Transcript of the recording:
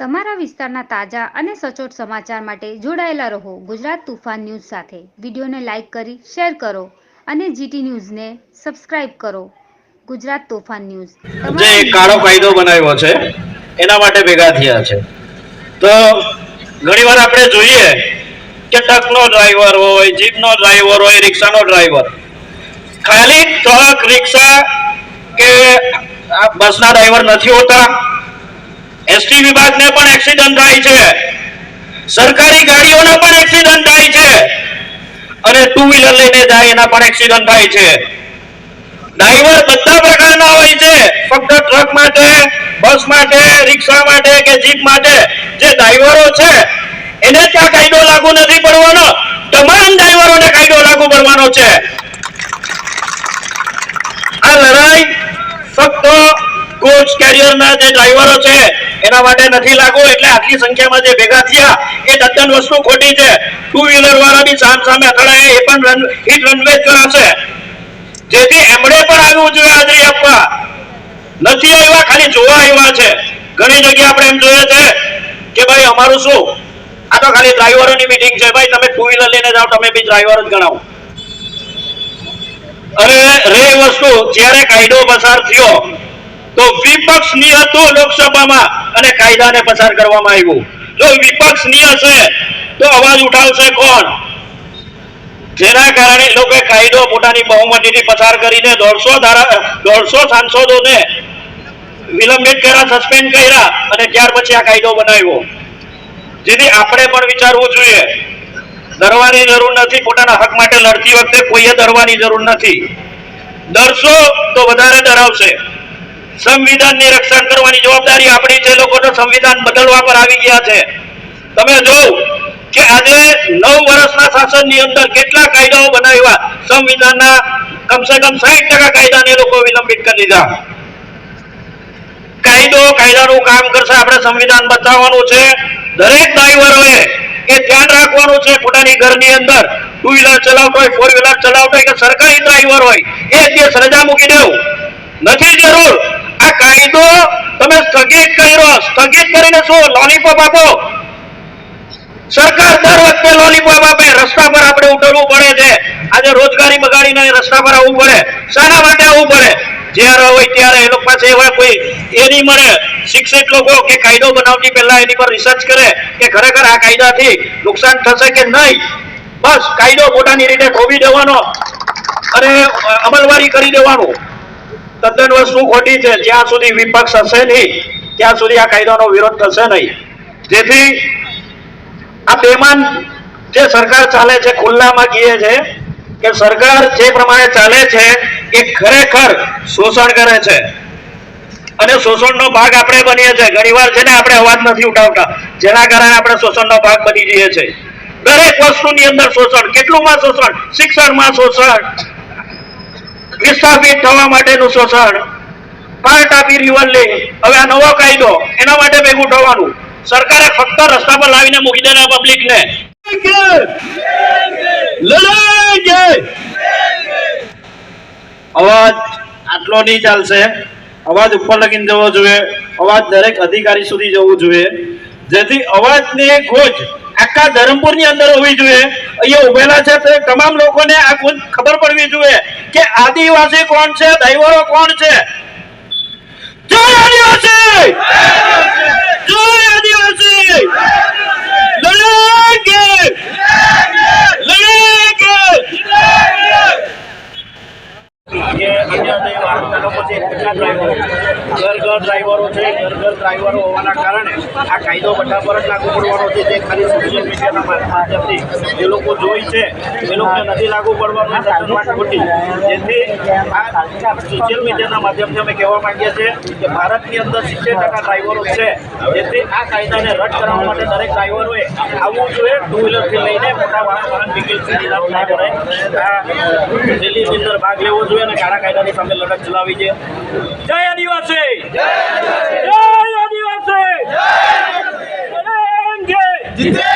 તમારા વિસ્તારના તાજા અને સચોટ સમાચાર માટે જોડાયેલા રહો ગુજરાત તુફાન ન્યૂઝ સાથે. વિડીયોને લાઇક કરી, શેર કરો અને જીટી ન્યૂઝને સબસ્ક્રાઇબ કરો. ગુજરાત તોફાન ન્યૂઝ. જે કાળો કાયદો બનાવ્યો છે, એના માટે ભેગા થયા છે. તો ઘણીવાર આપણે જોઈએ કે ટ્રકનો ડ્રાઈવર હોય જીપનો ડ્રાઈવર હોય રિક્ષાનો ડ્રાઈવર ખાલી ટ્રક રિક્ષા કે બસના ડ્રાઈવર નથી હોતા? એસટી વિભાગને પણ એક્સિડન્ટ થાય છે. સરકારી ગાડીઓના પણ એક્સિડન્ટ થાય છે. અને ટુ વ્હીલર લઈને જાય એના પણ એક્સિડન્ટ થાય છે. ડ્રાઈવર બધા પ્રકારના હોય છે. ફક્ત ટ્રક માટે બસ માટે રિક્ષા માટે કે જીપ માટે જે ડ્રાઈવરો છે, એને ત્યાં કાયદો લાગુ નથી પડવાનો. તમામ ડ્રાઈવરોને કાયદો લાગુ પડવાનો છે. આ લડાઈ ફક્ત કોચ કેરિયરના જે ડ્રાઈવરો છે એના માટે નથી લાગુ, એટલે આટલી સંખ્યામાં જે ભેગા થયા, એ તદ્દન વસ્તુ ખોટી છે. ટુ વ્હીલર વાળા બી સામ સામે અથડાય, એ પણ હિટ રનવે કરાશે. જેથી એમણે પણ આવ્યું જોઈએ હાજરી આપવા. નથી આવ્યા, ખાલી જોવા આવ્યા છે. ઘણી જગ્યાએ આપણે એમ જોઈએ છે કે ભાઈ અમારું શું? આ તો ખાલી ડ્રાઈવરોની મીટિંગ છે. ભાઈ, તમે ટુ વ્હીલર લઈને જાઓ, તમે બી ડ્રાઈવર જ ગણાવો. અરે, રે વસ્તુ, જ્યારે કાયદો પસાર થયો, તો વિપક્ષની હતું લોકસભામાં અને કાયદાને પસાર કરવામાં આવ્યું. જો વિપક્ષની હશે તો અવાજ ઉઠાવશે કોણ? જેના કારણે લોકો કાયદો પોતાની બહુમતીથી પસાર કરીને દોઢસો ધારા દોઢસો સાંસદોને વિલંબિત કર્યા, સસ્પેન્ડ કર્યા અને ત્યાર પછી આ કાયદો બનાવ્યો. જેથી આપણે પણ વિચારવું જોઈએ. ડરવાની જરૂર નથી, પોતાના હક માટે લડતી વખતે કોઈએ ડરવાની જરૂર નથી. ડરશો તો વધારે ડરાવશે. સંવિધાનની રક્ષણ કરવાની જવાબદારી આપણી છે. લોકો સંવિધાન બદલવા પર આવી ગયા છે. તમે જોવ કે આજે નવ વર્ષના શાસનની અંદર કેટલા કાયદાઓ બનાવ્યા. સંવિધાનના કમસે કમ સાહીઠ ટકા કાયદાને લોકો વિલંબિત કરી દીધા. કાયદો કાયદાનું કામ કરશે. આપણે સંવિધાન બચાવવાનું છે. દરેક ડ્રાઈવરોએ એ ધ્યાન રાખવાનું છે પોતાની ઘરની અંદર. ટુ વ્હીલર ચલાવતો હોય, ફોર વ્હીલર ચલાવતો હોય કે સરકારી ડ્રાઈવર હોય, એ દિવસ રજા મૂકી દેવું. નથી જરૂર આ કાયદો તમે સ્થગિત કર્યો. સ્થગિત કરીને શું? લોલીપોપ આપો. સરકાર દર વખતે લોલીપોપ આપે. રસ્તા પર આપણે ઉતરવું પડે છે. આજે રોજગારી બગાડીને રસ્તા પર આવવું પડે. શાના માટે આવવું પડે. જ્યારે હોય ત્યારે એ લોકો પાસે એવા કોઈ એ નહીં મળે. શિક્ષિત લોકો કે કાયદો બનાવતી પહેલા એની પર રિસર્ચ કરે કે ખરેખર આ કાયદાથી નુકસાન થશે કે નહીં? બસ, કાયદો પોતાની રીતે થોભી દેવાનો અને અમલવારી કરી દેવાનું. તદ્દન વસ્તુ ખોટી છે? જ્યાં સુધી વિપક્ષ હશે નહીં, ત્યાં સુધી આ કાયદાનો વિરોધ થશે નહીં. જેથી આ બેમાન જે સરકાર ચાલે છે, ખુલ્લામાં કહીએ છે કે સરકાર જે પ્રમાણે ચાલે છે, એ ખરેખર શોષણ કરે છે. અને શોષણનો ભાગ આપણે બનીએ છીએ. ઘણીવાર છે ને આપણે અવાજ નથી ઉઠાવતા. જેના કારણે આપણે શોષણનો ભાગ બની જઈએ છીએ. દરેક વસ્તુની અંદર શોષણ, કેટલુંમાં શોષણ? શિક્ષણમાં શોષણ. વિસ્થાપિત થવા માટેનું શોષણ. પાર્ટ આપી રિવલિંગ હવે આ નવો કાયદો, એના માટે ભેગું થવાનું. સરકારે ફક્ત રસ્તા પર લાવીને મૂકી દેના પબ્લિકને અવાજ આટલો નહીં ચાલશે. અવાજ ઉપર લગીને જવો જોઈએ. અવાજ દરેક અધિકારી સુધી જવું જોઈએ. જેથી અવાજની ગોજ આખા ધરમપુરની અંદર હોવી જોઈએ. અહીંયા ઉભેલા છે તે તમામ લોકોને આ ખબર પડવી જોઈએ કે આદિવાસી કોણ છે, દૈવરો કોણ છે? જય આદિવાસી! જય આદિવાસી લડાઈએ કે અન્ય અન્ય વાહનના લોકો છે કેટલા ડ્રાઈવરો ઘર ડ્રાઈવરો છે ઘર ઘર ડ્રાઈવરો હોવાના કારણે આ કાયદો બધા પર જ લાગુ પડવાનો છે, જે ખાલી સોશિયલ મીડિયાના માધ્યમથી જે લોકો જોઈ છે, એ લોકોને નથી લાગુ પડવાનું. એ ખોટી. જેથી આ સોશિયલ મીડિયાના માધ્યમથી અમે કહેવા માંગીએ છીએ કે ભારતની અંદર સિત્તેર ટકા ડ્રાઈવરો છે. જેથી આ કાયદાને રદ કરવા માટે દરેક ડ્રાઈવરોએ આવવું જોઈએ ટુ વ્હીલરથી લઈને મોટા વાહન વાહન વ્હીકલ સુધીના આ રેલીની અંદર ભાગ લેવો જોઈએ અને કાળા કાયદાની સામે લડત ચલાવી જોઈએ. જય આદિવાસી! જય આદિવાસી! લડેંગે!